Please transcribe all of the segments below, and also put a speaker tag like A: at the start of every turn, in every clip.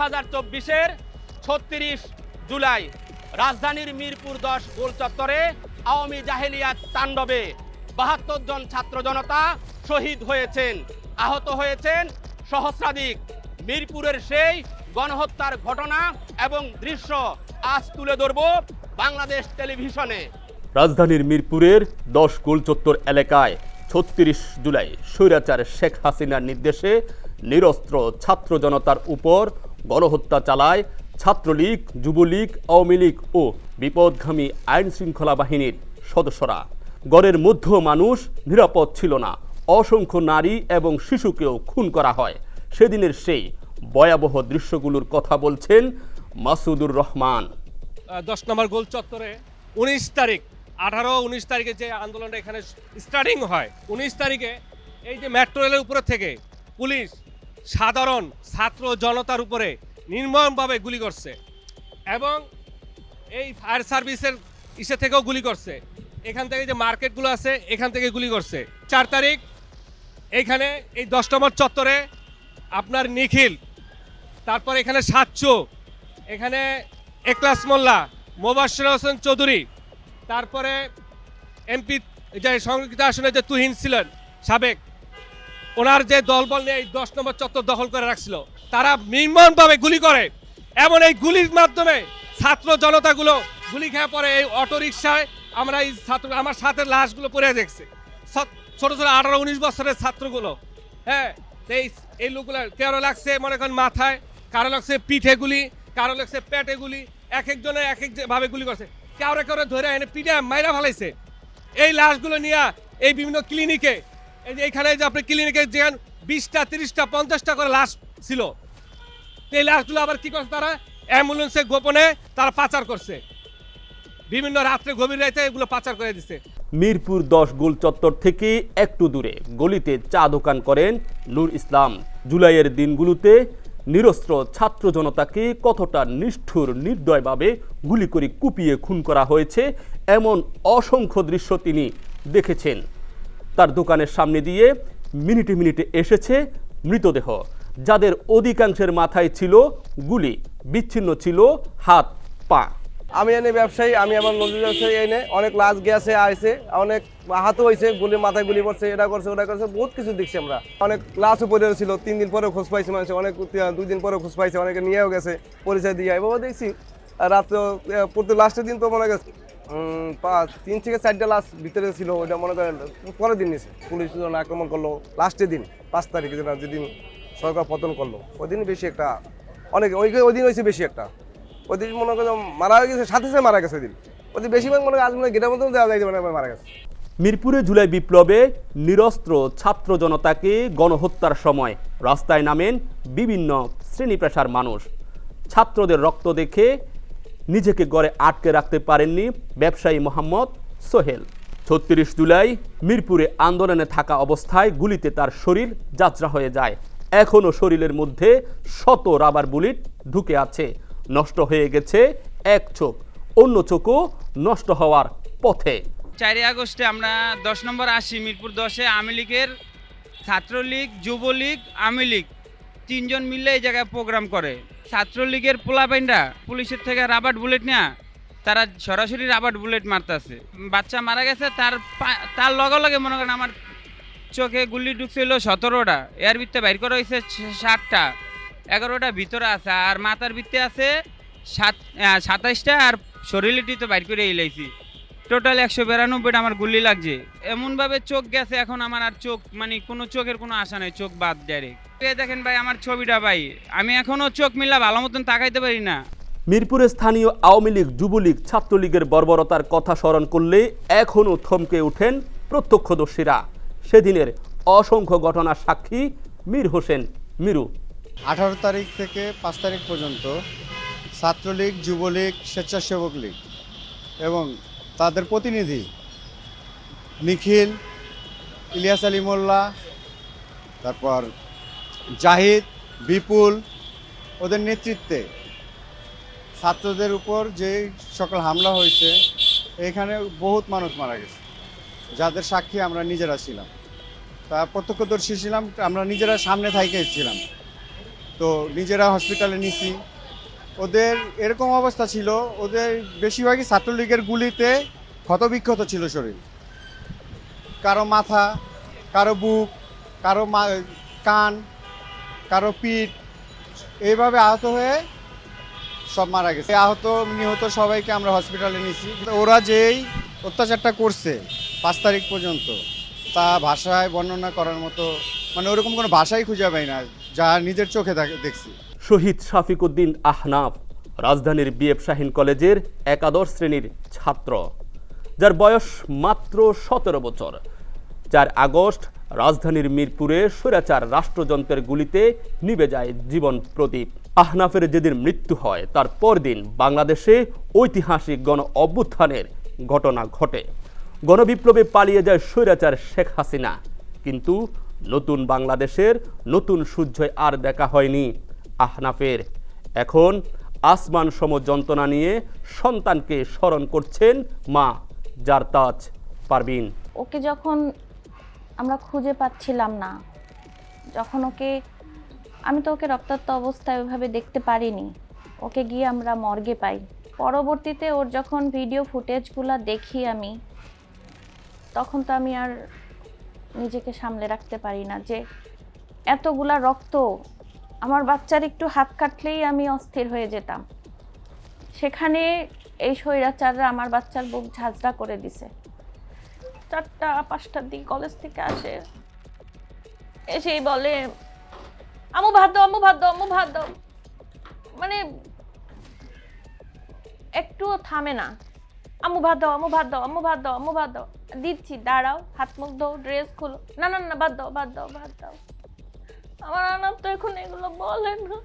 A: চব্বিশের ছত্রিশ জুলাই রাজধানীর মিরপুর দশ গোল চত্বরে আওয়ামী জাহেলিয়াত তাণ্ডবে বাহাত্তর জন ছাত্র জনতা শহীদ হয়েছেন, আহত হয়েছেন সহস্রাধিক। মিরপুরের সেই গণহত্যার ঘটনা এবং দৃশ্য আজ তুলে ধরব বাংলাদেশ টেলিভিশনে।
B: রাজধানীর মিরপুরের দশ গোল চত্বর এলাকায় ছত্রিশ জুলাই স্বৈরাচার শেখ হাসিনার নির্দেশে নিরস্ত্র ছাত্র জনতার উপর গণহত্যা চালায় ছাত্রলীগ, যুবলীগ আওয়ামী লীগ ও বিপদগামী আইন শৃঙ্খলা বাহিনীর সদস্যরা। গড়ের মধ্য মানুষ নিরাপদ ছিল না। অসংখ্য নারী এবং শিশুকেও খুন করা হয়। সেদিনের সেই ভয়াবহ দৃশ্যগুলোর কথা বলছেন মাসুদুর রহমান।
C: দশ নম্বর গোল চত্বরে উনিশ তারিখ, আঠারো উনিশ তারিখে যে আন্দোলনটা এখানে স্টার্টিং হয়, উনিশ তারিখে এই যে মেট্রো রেলের উপরে থেকে পুলিশ সাধারণ ছাত্র জনতার উপরে নির্মমভাবে গুলি করছে এবং এই ফায়ার সার্ভিসের ইসে থেকেও গুলি করছে। এখান থেকে যে মার্কেটগুলো আছে, এখান থেকে গুলি করছে। চার তারিখ এইখানে এই দশ নম্বর চত্বরে আপনার নিখিল, তারপর এখানে সাতচো এখানে একলাস মোল্লা মোবাশ্বির হোসেন চৌধুরী, তারপরে এমপি, যে সংরক্ষিত আসনে যে তুহিন ছিলেন সাবেক ওনার যে দলবল নিয়ে এই দশ নম্বর চত্বর দখল করে রাখছিল, তারা নির্মমভাবে গুলি করে। এমন এই গুলির মাধ্যমে ছাত্র জনতাগুলো গুলি খেয়ে পরে এই অটোরিকশায়। আমরা এই ছাত্র আমার সাথে লাশগুলো পড়ে দেখছি। ছোট ছোট আঠারো উনিশ বছরের ছাত্রগুলো। হ্যাঁ এই এই লোকগুলো কারও লাগছে মনে করেন মাথায়, কারও লাগছে পিঠে গুলি, কারও লাগছে পেটে গুলি, এক একজনে এক এক ভাবে গুলি করছে। কাউরে কাউরে ধরে এনে পিঠে মাইরা ফেলাইছে। এই লাশগুলো নিয়ে এই বিভিন্ন ক্লিনিকে এই যে এইখানে যে আপনি ক্লিনিকে যেখান বিশটা, তিরিশটা, পঞ্চাশটা করে লাশ ছিল। এই লাশগুলো আবার কি করছে তারা? অ্যাম্বুলেন্সে গোপনে তারা পাচার করছে। বিভিন্ন রাত্রে গভীর রাতে এগুলো পাচার করে দিচ্ছে
B: মিরপুর দশ গোল চত্বর থেকে একটু দূরে গলিতে চা দোকান করেন নূর ইসলাম। জুলাইয়ের দিনগুলোতে নিরস্ত্র ছাত্র জনতাকে কতটা নিষ্ঠুর, নির্দয়ভাবে গুলি করে কুপিয়ে খুন করা হয়েছে, এমন অসংখ্য দৃশ্য তিনি দেখেছেন। তার দোকানের সামনে দিয়ে মিনিটে মিনিটে এসেছে মৃতদেহ। যাদের অধিকাংশের মাথায় ছিল গুলি, বিচ্ছিন্ন ছিল হাত, পা।
D: আমি এনে ব্যবসায়ী, আমি আমার নদীর ব্যবসায়ী এনে অনেক লাশ গেছে, আইছে, অনেক আহত হয়েছে গুলি মাথায় গুলি করছে এটা করছে, ওটা করছে, বহুত কিছু দেখছি আমরা। অনেক লাশও পড়ে ছিল তিন দিন পরে খোঁজ পাইছে মানুষ, অনেক দুই দিন পরে খোঁজ পাইছে, অনেকে নিয়েও গেছে, পরিচয় দিয়ে, এভাবে দেখছি। রাত্রে প্রতি লাস্টের দিন তো মনে গেছে। পাঁচ, তিন থেকে চারটা লাশ ভিতরে ছিল, ওইটা মনে করেন, পরের দিন নিয়েছে পুলিশ যখন আক্রমণ করল লাস্টের দিন, পাঁচ তারিখে যেদিন সরকার পতন করল ওই দিন বেশি একটা, অনেক, ওই ওই দিন হয়েছে বেশি একটা। ওদিন মনে করো মারা গেছে, সাথে সাথে মারা গেছে ওদিন ওদিন বেশিরভাগ মনে হয় আজ মনে গেটের দেওয়া যায় মানে মারা গেছে।
B: মিরপুরে জুলাই বিপ্লবে নিরস্ত্র ছাত্র জনতাকে গণহত্যার সময় রাস্তায় নামেন বিভিন্ন শ্রেণি পেশার মানুষ। ছাত্রদের রক্ত দেখে নিজেকে গড়ে আটকে রাখতে পারেননি ব্যবসায়ী মোহাম্মদ সোহেল। ছত্রিশ জুলাই মিরপুরে আন্দোলনে থাকা অবস্থায় গুলিতে তার শরীর যাত্রা হয়ে যায়। এখনও শরীরের মধ্যে শত রাবার বুলেট ঢুকে আছে। নষ্ট হয়ে গেছে এক চোখ, অন্য চোখও নষ্ট হওয়ার পথে।
E: চারই আগস্টে আমরা দশ নম্বর আসি, মিরপুর দশে আওয়ামী লীগের ছাত্রলীগ, যুবলীগ, আওয়ামী লীগ, তিনজন মিলে এই জায়গায় প্রোগ্রাম করে। ছাত্রলীগের পোলাপাইনরা পুলিশের থেকে রাবার বুলেট নেয়া, তারা সরাসরি রাবার বুলেট মারতেছে। বাচ্চা মারা গেছে, তার তার লগে লগে মনে করেন আমার চোখে গুলি ঢুকছিল সতেরোটা। এর ভিত্তে বাইর করা হয়েছে ষাটটা এগারোটা ভিতরে আছে, আর মাথার ভিত্তে আছে সাত সাতাইশটা, আর শরীরটি তো বাইর করে এলাইছি টোটাল একশো বিরানব্বইটা আমার গুলি লাগছে। এমনভাবে চোখ গেছে, এখন আমার আর চোখ মানে কোনো চোখের কোনো আশা নেই, চোখ বাদ ডাইরেক্ট দেখেন ভাই আমার ছবিটা ভাই। আমি এখনও চোখ মিলা ভালো মতন তাকাইতে পারি না।
B: মিরপুরে স্থানীয় আওয়ামী লীগ যুবলীগ ছাত্রলীগের বর্বরতার কথা স্মরণ করলে এখনও থমকে ওঠেন প্রত্যক্ষদর্শীরা। সেদিনের অসংখ্য ঘটনার সাক্ষী মীর হোসেন মিরু।
F: আঠারো তারিখ থেকে পাঁচ তারিখ পর্যন্ত ছাত্রলীগ যুবলীগ স্বেচ্ছাসেবক লীগ এবং তাদের প্রতিনিধি নিখিল ইলিয়াস আলী মোল্লা তারপর জাহিদ, বিপুল ওদের নেতৃত্বে। ছাত্রদের উপর যে সকল হামলা হয়েছে, এখানে বহুত মানুষ মারা গেছে, যাদের সাক্ষী আমরা নিজেরা ছিলাম। তা প্রত্যক্ষদর্শী ছিলাম, আমরা নিজেরা সামনে থাইকে ছিলাম। তো নিজেরা হসপিটালে নিছি। ওদের এরকম অবস্থা ছিল, ওদের বেশিরভাগই ছাত্রলীগের গুলিতে ক্ষতবিক্ষত ছিল শরীর। কারও মাথা, কারও বুক, কারও কান কারও পিঠ এইভাবে আহত হয়ে সব মারা গেছে। আহত, নিহত সবাইকে আমরা হসপিটালে নিয়েছি। ওরা যেই অত্যাচারটা করছে পাঁচ তারিখ পর্যন্ত, তা ভাষায় বর্ণনা করার মতো মানে ওরকম কোনো ভাষাই খুঁজে পাই না, যা নিজের চোখে দেখ- দেখছি।
B: শহীদ শাফিকুদ্দিন আহনাফ রাজধানীর বিএফ শাহিন কলেজের একাদশ শ্রেণির ছাত্র, যার বয়স মাত্র সতেরো বছর। চার আগস্ট রাজধানীর মিরপুরে স্বৈরাচার রাষ্ট্রযন্ত্রের গুলিতে নিভে যায় জীবন প্রদীপ। আহনাফের যেদিন মৃত্যু হয়, তার পরদিন বাংলাদেশে ঐতিহাসিক গণ অভ্যুত্থানের ঘটনা ঘটে। গণবিপ্লবে পালিয়ে যায় স্বৈরাচার শেখ হাসিনা। কিন্তু নতুন বাংলাদেশের নতুন সূর্যয় আর দেখা হয়নি আহনাফের। এখন আসমান সম যন্ত্রণা নিয়ে সন্তানকে স্মরণ করছেন মা জারতাজ পারবিন
G: ওকে যখন আমরা খুঁজে পাচ্ছিলাম না। যখন ওকে, আমি তো ওকে রক্তাক্ত অবস্থায় ওইভাবে দেখতে পারিনি। ওকে গিয়ে আমরা মর্গে পাই। পরবর্তীতে ওর যখন ভিডিও ফুটেজগুলো দেখি আমি, তখন তো আমি আর নিজেকে সামলে রাখতে পারি না যে এতগুলা রক্ত, আমার বাচ্চার একটু হাত কাটলেই আমি অস্থির হয়ে যেতাম। সেখানে এই স্বৈরাচাররা আমার বাচ্চার বুক ঝাঁঝরা করে দিছে। চারটা, পাঁচটার দিকে কলেজ থেকে আসে। এসেই বলে আমু ভাত দাও আমু ভাত দাও আমু ভাত দাও। মানে একটুও থামে না। আমু ভাত দাও আমু ভাত দাও আমু ভাত দাও আমু ভাত দাও। দিচ্ছি, দাঁড়াও, হাত মুখ দাও ড্রেস খুলো। না না না, ভাত দাও ভাত দাও ভাত দাও। আমার আনাপ তো এখন এগুলো বলে না।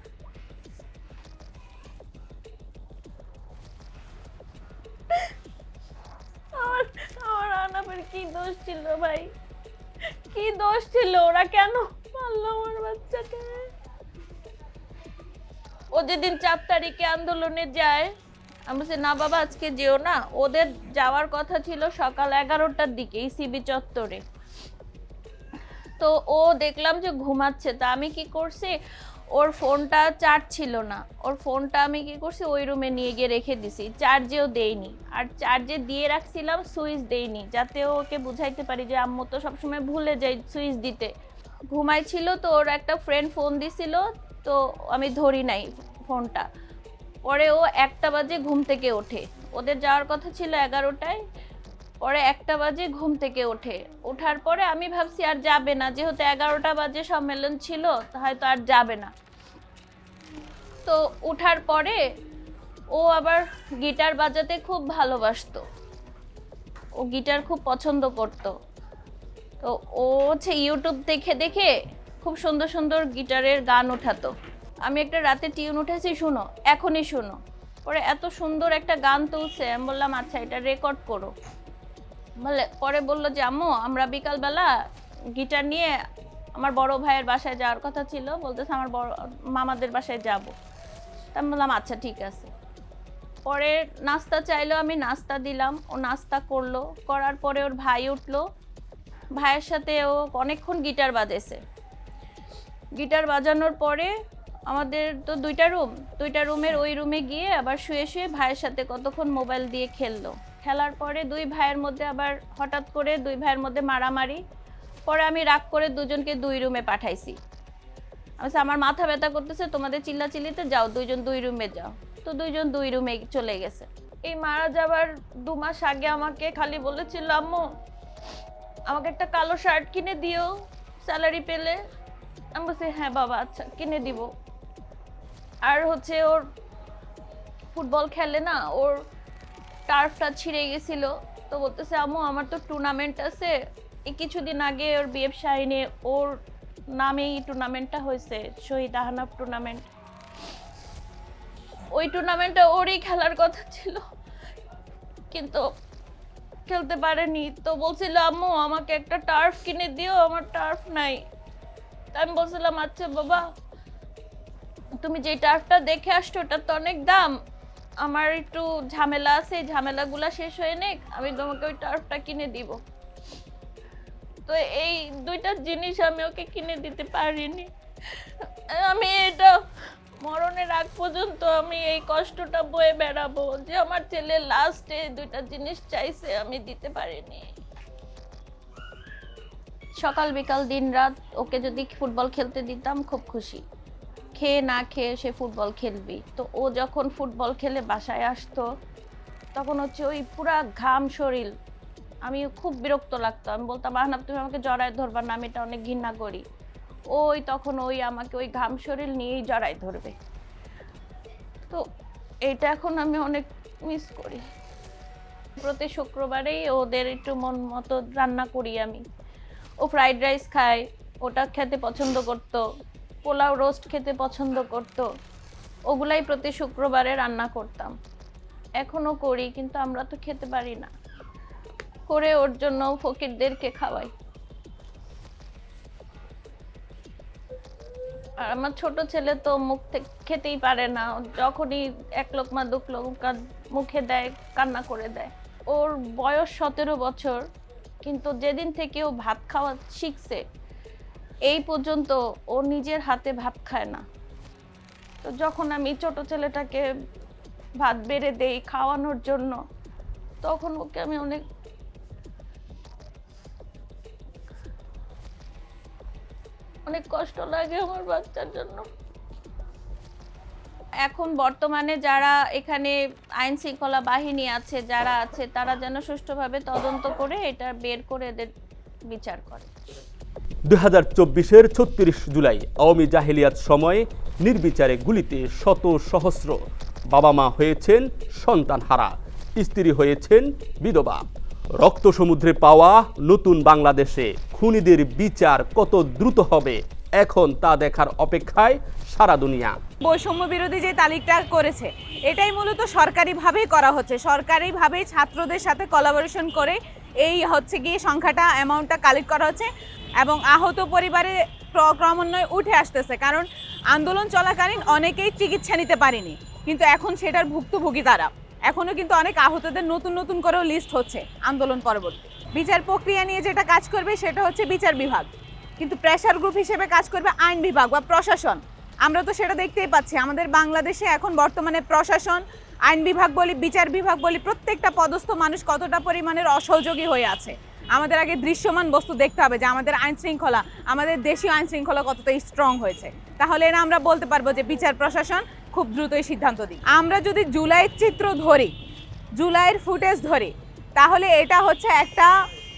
G: আমার কি দোষ ছিল ভাই? কি দোষ ছিল? ওরা কেন মারলো আমার বাচ্চাকে? ও যেদিন চার তারিখে আন্দোলনে যায়, আমি বলছি, না বাবা, আজকে যেও না। ওদের যাওয়ার কথা ছিল সকাল এগারোটার দিকে সিবি চত্বরে। তো ও দেখলাম যে ঘুমাচ্ছে। তা আমি কি করছি? ওর ফোনটা চার্জ ছিল না। ওর ফোনটা আমি কি করছি, ওই রুমে নিয়ে গিয়ে রেখে দিছি। চার্জেও দেইনি আর চার্জে দিয়ে রাখছিলাম সুইচ দেইনি যাতে ওকে বুঝাইতে পারি যে আম্মু তো সবসময় ভুলে যাই সুইচ দিতে। ঘুমাইছিল তো ওর একটা ফ্রেন্ড ফোন দিছিল, তো আমি ধরি নাই ফোনটা। পরে ও একটা বাজে ঘুম থেকে ওঠে। ওদের যাওয়ার কথা ছিল এগারোটায়। পরে একটা বাজে ঘুম থেকে ওঠে। ওঠার পরে আমি ভাবছি আর যাবে না, যেহেতু এগারোটা বাজে সম্মেলন ছিল, হয়তো আর যাবে না। তো ওঠার পরে ও আবার গিটার বাজাতে খুব ভালোবাসতো। ও গিটার খুব পছন্দ করতো। তো ও হচ্ছে ইউটিউব দেখে দেখে খুব সুন্দর সুন্দর গিটারের গান ওঠাতো। আমি একটা রাতে টিউন উঠেছি, শুনো, এখনই শুনো। পরে এত সুন্দর একটা গান তুলছে, আমি বললাম আচ্ছা এটা রেকর্ড করো। পরে বলল যে, আম্মু, আমরা বিকালবেলা গিটার নিয়ে আমার বড় ভাইয়ের বাসায় যাওয়ার কথা ছিল। বলতেছে আমার বড়, মামাদের বাসায় যাব। তা আমি বললাম আচ্ছা ঠিক আছে। পরে নাস্তা চাইলো, আমি নাস্তা দিলাম। ও নাস্তা করল। করার পরে ওর ভাই উঠল। ভাইয়ের সাথে ও অনেকক্ষণ গিটার বাজেছে গিটার বাজানোর পরে আমাদের তো দুইটা রুম। দুইটা রুমের ওই রুমে গিয়ে আবার শুয়ে শুয়ে ভাইয়ের সাথে কতক্ষণ মোবাইল দিয়ে খেললো। খেলার পরে দুই ভাইয়ের মধ্যে আবার হঠাৎ করে দুই ভাইয়ের মধ্যে মারামারি। পরে আমি রাগ করে দুজনকে দুই রুমে পাঠাইছি। আমি আমার মাথা ব্যথা করতেছে, তোমাদের চিল্লাচিল্লিতে যাও, দুইজন দুই রুমে যাও। তো দুইজন দুই রুমে চলে গেছে। এই মারা যাবার দু মাস আগে আমাকে খালি বলেছিল, আম্মু, আমাকে একটা কালো শার্ট কিনে দিও, স্যালারি পেলে। আমি বলছি হ্যাঁ বাবা আচ্ছা কিনে দিব। আর হচ্ছে ওর ফুটবল খেলে না, ওর টার্ফটা ছিঁড়ে গেছিল। তো বলতেছে, আম্মু, আমার তো টুর্নামেন্ট আছে। এই কিছুদিন আগে ওর বিএফ শাহিনে ওর নামেই টুর্নামেন্টটা হয়েছে, শহীদ আহনাফ টুর্নামেন্ট ওই টুর্নামেন্টে ওরই খেলার কথা ছিল, কিন্তু খেলতে পারেনি। তো বলছিল, আম্মু, আমাকে একটা টার্ফ কিনে দিও, আমার টার্ফ নাই। আমি বলছিলাম আচ্ছা বাবা, তুমি যে টার্ফটা দেখে আসছো, ওটার তো অনেক দাম। আমার একটু ঝামেলা আছে ঝামেলাগুলো শেষ হয়ে নেক, আমি তোমাকে ওই টার্ফটা কিনে দিব। তো এই দুইটা জিনিস আমি ওকে কিনে দিতে পারিনি। আমি এটা মরণের আগ পর্যন্ত আমি এই কষ্টটা বয়ে বেড়াবো যে আমার ছেলে লাস্টে দুইটা জিনিস চাইছে, আমি দিতে পারিনি। সকাল বিকাল দিন রাত ওকে যদি ফুটবল খেলতে দিতাম, খুব খুশি। খেয়ে না খেয়ে সে ফুটবল খেলবি। তো ও যখন ফুটবল খেলে বাসায় আসতো, তখন হচ্ছে ওই পুরা ঘাম শরীর। আমি খুব বিরক্ত লাগতো। আমি বলতাম, আহনাব, তুমি আমাকে জড়ায় ধরবা না, আমি এটা অনেক ঘৃণা করি। ওই তখন ওই আমাকে ওই ঘাম শরীর নিয়েই জড়ায় ধরবে। তো এইটা এখন আমি অনেক মিস করি। প্রতি শুক্রবারেই ওদের একটু মন মতো রান্না করি আমি। ও ফ্রাইড রাইস খায়, ওটা খেতে পছন্দ করতো। পোলাও রোস্ট খেতে পছন্দ করতো। ওগুলাই প্রতি শুক্রবারে রান্না করতাম। এখনও করি, কিন্তু আমরা তো খেতে পারি না। করে ওর জন্য ফকিরদেরকে খাওয়াই। আর আমার ছোট ছেলে তো মুখ খেতেই পারে না। যখনই এক লোকমা দু লোকমা মুখে দেয়, কান্না করে দেয়। ওর বয়স সতেরো বছর, কিন্তু যেদিন থেকে ও ভাত খাওয়া শিখছে এই পর্যন্ত ও নিজের হাতে ভাত খায় না। তো যখন আমি ছোট ছেলেটাকে ভাত বেড়ে দেই খাওয়ানোর জন্য, তখন ওকে আমি অনেক অনেক কষ্ট লাগে আমার বাচ্চার জন্য। এখন বর্তমানে যারা এখানে আইন শৃঙ্খলা বাহিনী আছে, যারা আছে, তারা যেন সুষ্ঠুভাবে তদন্ত করে এটা বের করে এদের বিচার করে।
B: দুই হাজার চব্বিশের ছত্রিশ জুলাই আওয়ামী জাহিলিয়াত সময়ে নির্বিচারে গুলিতে শত সহস্র বাবা মা হয়েছেন সন্তান হারা স্ত্রী হয়েছেন, বিধবা। রক্ত সমুদ্রে পাওয়া নতুন বাংলাদেশে খুনিদের বিচার কত দ্রুত হবে, এখন তা দেখার অপেক্ষায় সারা দুনিয়া।
H: বৈষম্য বিরোধী যে তালিকা করেছে, এটাই মূলত সরকারিভাবেই করা হচ্ছে। সরকারিভাবেই ছাত্রদের সাথে কোলাবোরেশন করে এই হচ্ছে গিয়ে সংখ্যাটা অ্যামাউন্টটা কালেক্ট করা হচ্ছে। এবং আহত পরিবারে ক্র- ক্রমান্বয়ে উঠে আসতেছে। কারণ আন্দোলন চলাকালীন অনেকেই চিকিৎসা নিতে পারেনি। কিন্তু এখন সেটার ভুক্তভোগী তারা। এখনও কিন্তু অনেক আহতদের নতুন নতুন করেও লিস্ট হচ্ছে আন্দোলন পরবর্তী। বিচার প্রক্রিয়া নিয়ে যেটা কাজ করবে সেটা হচ্ছে বিচার বিভাগ। কিন্তু প্রেশার গ্রুপ হিসেবে কাজ করবে আইন বিভাগ বা প্রশাসন। আমরা তো সেটা দেখতেই পাচ্ছি। আমাদের বাংলাদেশে এখন বর্তমানে প্রশাসন, আইন বিভাগ বলি, বিচার বিভাগ বলি, প্রত্যেকটা পদস্থ মানুষ কতটা পরিমাণের অসহযোগী হয়ে আছে। আমাদের আগে দৃশ্যমান বস্তু দেখতে হবে যে আমাদের আইন শৃঙ্খলা, আমাদের দেশীয় আইন শৃঙ্খলা স্ট্রং হয়েছে। তাহলে না আমরা বলতে পারব যে বিচার প্রশাসন খুব দ্রুতই সিদ্ধান্ত দিই আমরা যদি জুলাইয়ের চিত্র ধরি, জুলাইয়ের ফুটেজ ধরি, তাহলে এটা হচ্ছে একটা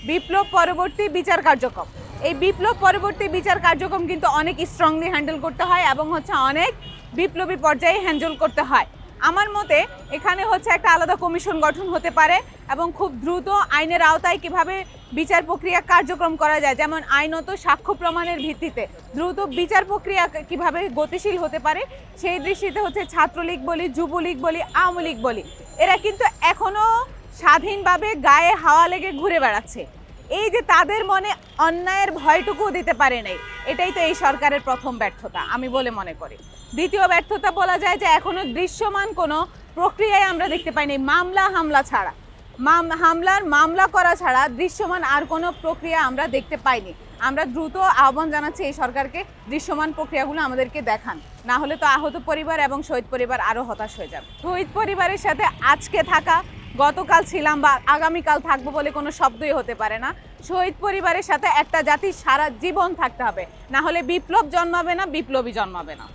H: বিপ্লব পরবর্তী বিচার কার্যক্রম। এই বিপ্লব পরবর্তী বিচার কার্যক্রম কিন্তু অনেক স্ট্রংলি হ্যান্ডেল করতে হয় এবং হচ্ছে অনেক বিপ্লবী পর্যায়ে হ্যান্ডেল করতে হয়। আমার মতে এখানে হচ্ছে একটা আলাদা কমিশন গঠন হতে পারে এবং খুব দ্রুত আইনের আওতায় কীভাবে বিচার প্রক্রিয়া কার্যক্রম করা যায়। যেমন আইনত সাক্ষ্য প্রমাণের ভিত্তিতে দ্রুত বিচার প্রক্রিয়া কীভাবে গতিশীল হতে পারে, সেই দৃষ্টিতে হচ্ছে ছাত্রলীগ বলি, যুবলীগ বলি, আওয়ামী লীগ বলি। এরা কিন্তু এখনও স্বাধীনভাবে গায়ে হাওয়া লেগে ঘুরে বেড়াচ্ছে। এই যে তাদের মনে অন্যায়ের ভয়টুকুও দিতে পারে নাই, এটাই তো এই সরকারের প্রথম ব্যর্থতা, আমি বলে মনে করি। দ্বিতীয় ব্যর্থতা বলা যায় যে এখনও দৃশ্যমান কোনো প্রক্রিয়ায় আমরা দেখতে পাইনি মামলা, হামলা ছাড়া। মাম, হামলার মামলা করা ছাড়া দৃশ্যমান আর কোনো প্রক্রিয়া আমরা দেখতে পাইনি। আমরা দ্রুত আহ্বান জানাচ্ছি এই সরকারকে, দৃশ্যমান প্রক্রিয়াগুলো আমাদেরকে দেখান। না হলে তো আহত পরিবার এবং শহীদ পরিবার আরও হতাশ হয়ে যাবে। শহীদ পরিবারের সাথে আজকে থাকা গতকাল ছিলাম বা আগামীকাল থাকব বলে কোনো শব্দই হতে পারে না। শহীদ পরিবারের সাথে একটা জাতির সারা জীবন থাকতে হবে। না হলে বিপ্লব জন্মাবে না, বিপ্লবী জন্মাবে না।